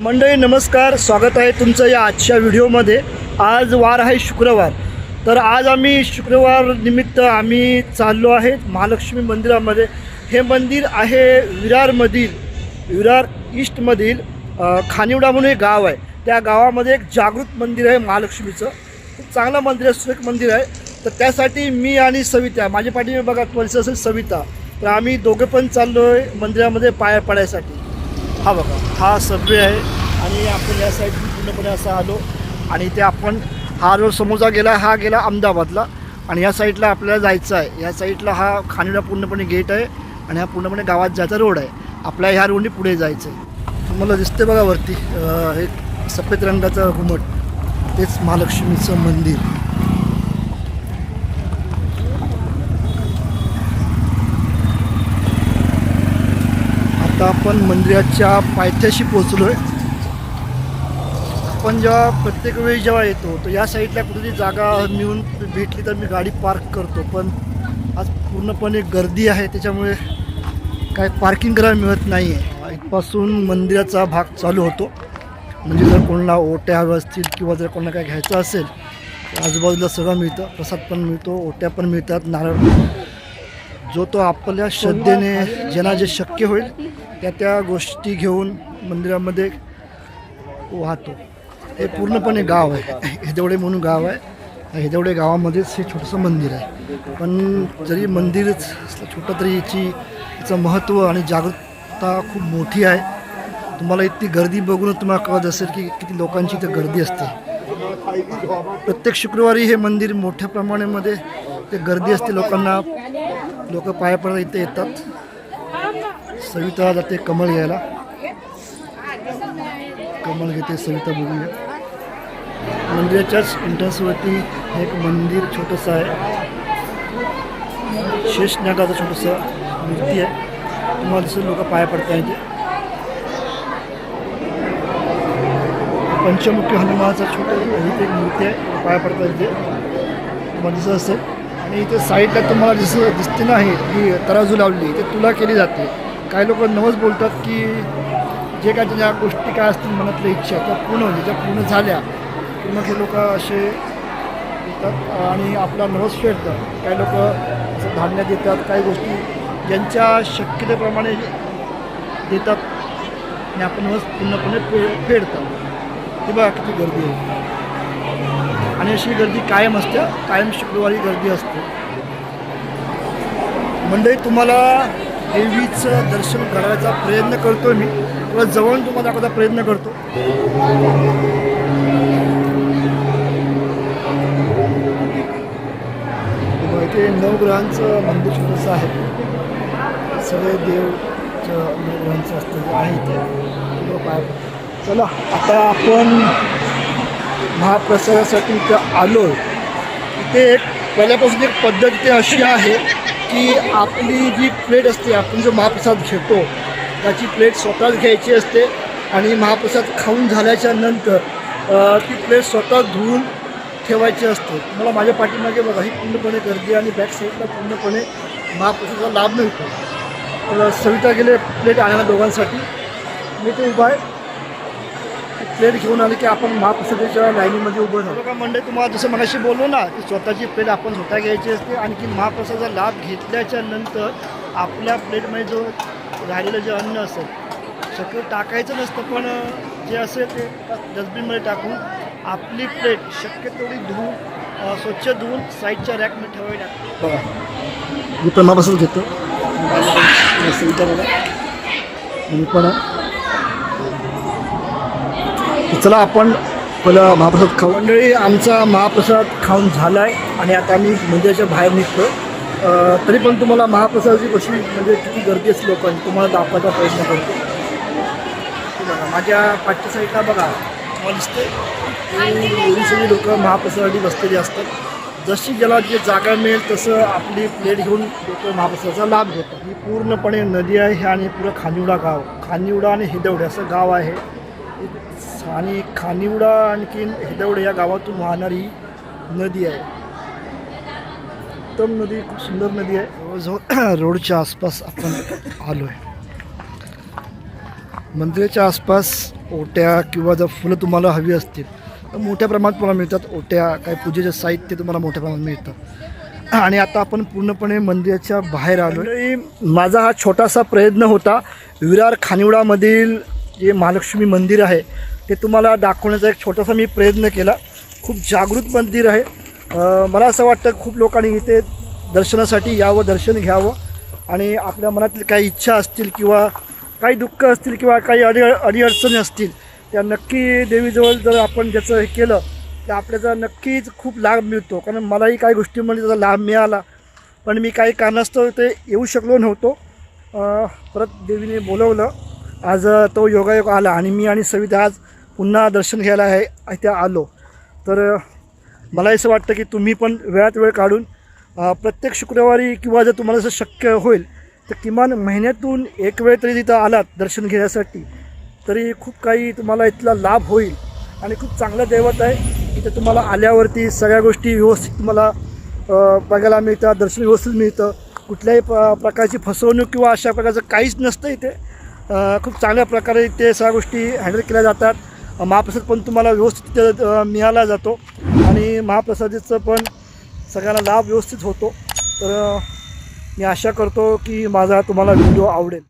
मंडळी नमस्कार. स्वागत आहे तुमचं या आजच्या व्हिडिओमध्ये. आज वार आहे शुक्रवार. तर आज आम्ही शुक्रवार निमित्त आम्ही चाललो आहे महालक्ष्मी मंदिरामध्ये. हे मंदिर आहे विरारमधील विरार ईस्टमधील खानिवडा म्हणून एक गाव आहे. त्या गावामध्ये एक जागृत मंदिर आहे महालक्ष्मीचं. खूप चांगलं मंदिर आहे सुरेख मंदिर आहे. तर त्यासाठी मी आणि सविता माझ्या पाठीने बघा त्वरित असेल सविता. तर आम्ही दोघे पण चाललो आहे मंदिरामध्ये पाया पडायसाठी. हा बघा हा सबवे आहे आणि आपण या साईडने पूर्णपणे असा आलो आणि इथे आपण हा रोड समोरचा गेला हा गेला अहमदाबादला आणि या साईडला आपल्याला जायचं आहे. या साईडला हा खाणीला पूर्णपणे गेट आहे आणि हा पूर्णपणे गावात जायचा रोड आहे. आपल्या ह्या रोडने पुढे जायचं आहे तुम्हाला दिसते बघा वरती एक हे सफेद रंगाचं घुमट. तेच महालक्ष्मीचं मंदिर. आता आपण मंदिराच्या पायथ्याशी पोचलो आहे आपण जेव्हा प्रत्येक वेळी जेव्हा येतो तर या साईडला कुठेतरी जागा मिळून भेटली तर मी गाडी पार्क करतो. पण आज पूर्णपणे गर्दी आहे त्याच्यामुळे काय पार्किंग करायला मिळत नाही आहे इथपासून मंदिराचा भाग चालू होतो. म्हणजे जर कोणाला ओट्या हव्या असतील किंवा जर कोणाला काय घ्यायचं असेल तर आजूबाजूला सगळं मिळतं प्रसाद पण मिळतो ओट्या पण मिळतात. नारळ जो तो आपल्या श्रद्धेने ज्यांना जे शक्य होईल त्या त्या गोष्टी घेऊन मंदिरामध्ये वाहतो. हे पूर्णपणे गाव आहे. हेदवडे म्हणून गाव आहे. हेदवडे गावामध्येच हे छोटंसं मंदिर आहे. पण जरी मंदिरच छोटं तरी याची याचं महत्त्व आणि जागरूकता खूप मोठी आहे. तुम्हाला इतकी गर्दी बघूनच तुम्हाला कळत असेल की किती लोकांची इथं गर्दी असते. प्रत्येक शुक्रवारी हे मंदिर मोठ्या प्रमाणामध्ये ते गर्दी असते. लोकांना लोक पाया पडत इथे येतात. सविता जाते कमळ घ्यायला. कमळ घेते सविता बघूया मंदिराच्याच एंट्रन्सवरती एक मंदिर छोटंसं आहे. शेषनागाचं छोटंसं मूर्ती आहे. तुम्हाला दिसून लोक पाया पडता येते पंचमुखी हनुमानाचा छोटं ही एक मूर्ती आहे. पाया पडता येते तुम्हाला दिसत असेल. आणि इथे साईडला तुम्हाला दिसत दिसते नाही. ही तराजू लावली ते तुला केली जाते. काही लोक नवस बोलतात की जे काय ज्या गोष्टी काय असतील मनातल्या इच्छा त्या पूर्ण होते ज्या पूर्ण झाल्या की मग हे लोक असे येतात आणि आपला नवस फेडतात काही लोक असं धान्य देतात काही गोष्टी ज्यांच्या शक्यतेप्रमाणे देतात आणि आपण नवस पूर्णपणे फे फेडतात ते बघा किती गर्दी आहे. आणि अशी गर्दी कायम असते. कायम शुक्रवारी गर्दी असते. मंडळी तुम्हाला देवीचं दर्शन करायचा प्रयत्न करतो मी. किंवा जवळून तुम्हाला दाखवायचा प्रयत्न करतो. तेव्हा इथे नवग्रहांचं मंदिर छोटंसं आहे. सगळे देवचं नवग्रहांचं असतं आहे इथे. ते पाय चला आता आपण महाप्रसादासाठी इथं आलो इथे एक पहिल्यापासून एक पद्धत इथे अशी आहे. की आपली जी प्लेट असते आपण जो महाप्रसाद घेतो त्याची प्लेट स्वतःच घ्यायची असते आणि महाप्रसाद खाऊन झाल्याच्यानंतर ती प्लेट स्वतः धुवून ठेवायची असते. मला माझ्या पाठीमागे बघा ही पूर्णपणे गर्दी आणि बॅक साईडला पूर्णपणे महाप्रसादाचा लाभ मिळतो. तर सविता गेले प्लेट आणायला दोघांसाठी. मी ते उभा आहे. प्लेट घेऊन आले की आपण महाप्रसादाच्या लाईनीमध्ये उभं राहतो बघा मंडळी तुम्हाला जसं मगाशी बोललो ना की स्वतःची प्लेट आपण स्वतः घ्यायची असते आणखी महाप्रसादाचा लाभ घेतल्याच्या नंतर आपल्या प्लेटमध्ये जो राहिलेलं जे अन्न असेल शक्य टाकायचं नसतं पण जे असेल ते डस्टबिनमध्ये टाकून आपली प्लेट शक्य तेवढी धुवून स्वच्छ धुवून साईडच्या रॅकमध्ये ठेवावी लागते. बघा. मी पण महाप्रसाद घेतो. मी पण चला आपण पहिलं महाप्रसाद खाऊ. मंडळी आमचा महाप्रसाद खाऊन झाला आहे आणि आता आम्ही मंदिराच्या बाहेर निघतो तरी पण तुम्हाला महाप्रसादाची कशी म्हणजे किती गर्दी असते लोकांची तुम्हाला दाखवायचा प्रयत्न करतो. बघा माझ्या पाठच्या साईडला बघा तुम्हाला दिसते एवढी सगळी लोक महाप्रसादासाठी बसलेली असतात. जशी ज्याला जे जागा मिळेल तसं आपली प्लेट घेऊन लोक महाप्रसादाचा लाभ घेतात. ही पूर्णपणे नदी आहे आणि पुरं खानिवडा गाव. खानिवडा आणि हिदवडे असं गाव आहे. आणि खानिवडा आणखीन हिदवडे या गावातून वाहणारी नदी आहे. उत्तम नदी खूप सुंदर नदी आहे. जवळजवळ रोडच्या आसपास आपण आलो आहे मंदिराच्या आसपास ओट्या किंवा जर फुलं तुम्हाला हवी असतील तर मोठ्या प्रमाणात तुम्हाला मिळतात ओट्या काही पूजेचं साहित्य तुम्हाला मोठ्या प्रमाणात मिळतं. आणि आता आपण पूर्णपणे मंदिराच्या बाहेर आलो माझा हा छोटासा प्रयत्न होता विरार खानिवडामधील जे महालक्ष्मी मंदिर आहे ते तुम्हाला दाखवण्याचा एक छोटासा मी प्रयत्न केला. खूप जागृत मंदिर आहे. मला असं वाटतं खूप लोकांनी इथे दर्शनासाठी यावं दर्शन घ्यावं आणि आपल्या मनातील काही इच्छा असतील किंवा काही दुःख असतील किंवा काही अडी अडीअडचणी असतील त्या नक्की देवीजवळ जर आपण ज्याचं हे केलं तर आपल्याचा नक्कीच खूप लाभ मिळतो. कारण मलाही काही गोष्टीमध्ये त्याचा लाभ मिळाला. पण मी काही कारणास्तव ते येऊ शकलो नव्हतो. परत देवीने बोलवलं. आज तो योगायोग आला आणि मी आणि सविता आज पुन्हा दर्शन घ्यायला आहे इथे आलो. तर मला असं वाटतं की तुम्ही पण वेळात वेळ काढून प्रत्येक शुक्रवारी किंवा जर तुम्हाला जर शक्य होईल तर किमान महिन्यातून एक वेळ तरी तिथं आलात दर्शन घेण्यासाठी तरी खूप काही तुम्हाला इथला लाभ होईल. आणि खूप चांगलं दैवत आहे इथे तुम्हाला आल्यावरती सगळ्या गोष्टी व्यवस्थित तुम्हाला बघायला मिळतात दर्शन व्यवस्थित मिळतं. कुठल्याही प प्रकारची फसवणूक किंवा अशा प्रकारचं काहीच नसतं इथे. खूप चांगल्या प्रकारे इथे सगळ्या गोष्टी हँडल केल्या जातात. महाप्रसाद पण तुम्हाला व्यवस्थित मिळाला जातो. आणि महाप्रसादाचं पण सगळ्यांना लाभ व्यवस्थित होतो. तर मी आशा करतो की माझा तुम्हाला व्हिडिओ आवडेल.